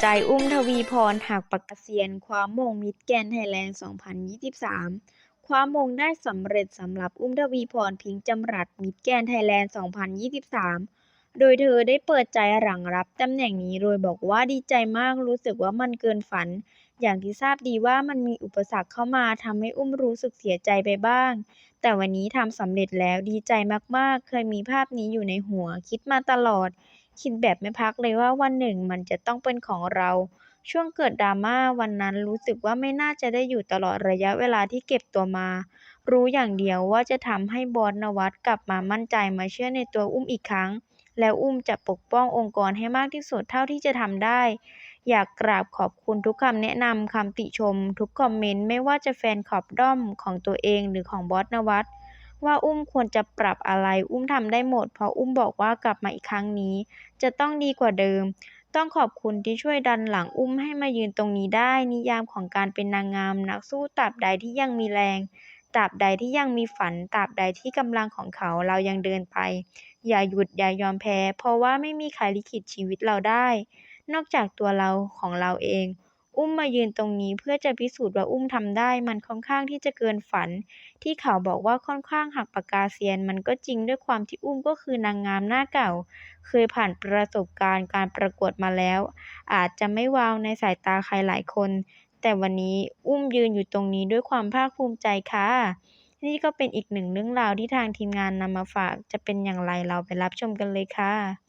ใจอุ้มทวีพรหักปากกาเซียนคว้ามงมิสแกนไทยแลนด์ 2023 คว้ามงได้สำเร็จสำหรับอุ้มทวีพรพิงจำรัดมิสแกนไทยแลนด์ 2023 โดยเธอได้เปิดใจหลังรับตำแหน่งนี้โดยบอกว่าดีใจมากรู้สึกว่ามันเกินฝัน อย่างที่ทราบดีว่ามันมีอุปสรรคเข้ามาทำให้อุ้มรู้สึกเสียใจไปบ้าง แต่วันนี้ทำสำเร็จแล้วดีใจมากๆ เคยมีภาพนี้อยู่ในหัวคิดมาตลอด คิดแบบไม่พักเลยว่าวันหนึ่งมันจะต้องเป็นของเรา ช่วงเกิดดราม่าวันนั้นรู้สึกว่าไม่น่าจะได้อยู่ตลอดระยะเวลาที่เก็บตัวมา รู้อย่างเดียวว่าจะทำให้บอสนวัตกลับมามั่นใจมาเชื่อในตัวอุ้มอีกครั้ง แล้วอุ้มจะปกป้ององค์กรให้มากที่สุดเท่าที่จะทำได้ อยากกราบขอบคุณทุกคำแนะนำคำติชม ทุกคอมเมนต์ไม่ว่าจะแฟนคลับด้อมของตัวเองหรือของบอสนวัต ว่าอุ้มควรจะปรับอะไร อุ้มทำได้หมด เพราะอุ้มบอกว่ากลับมาอีกครั้งนี้ จะต้องดีกว่าเดิม ต้องขอบคุณที่ช่วยดันหลังอุ้มให้มายืนตรงนี้ได้ นิยามของการเป็นนางงาม นักสู้ตราบใดที่ยังมีแรงตราบใดที่ยังมีฝันตราบใดที่กำลังของเขาเรายังเดินไป อย่าหยุดอย่ายอมแพ้ เพราะว่าไม่มีใครลิขิตชีวิตเราได้ นอกจากตัวเราของเราเอง อุ้มมายืนตรงนี้เพื่อจะพิสูจน์ว่าอุ้มทำได้ มันค่อนข้างที่จะเกินฝัน ที่เขาบอกว่าค่อนข้างหักปากกาเซียน มันก็จริงด้วยความที่อุ้มก็คือนางงามหน้าเก่า เคยผ่านประสบการณ์การประกวดมาแล้ว อาจจะไม่วาวในสายตาใครหลายคน แต่วันนี้อุ้มยืนอยู่ตรงนี้ด้วยความภาคภูมิใจค่ะนี่ก็เป็นอีกหนึ่งเรื่องราวที่ทางทีมงานนำมาฝาก จะเป็นอย่างไรเราไปรับชมกันเลยค่ะ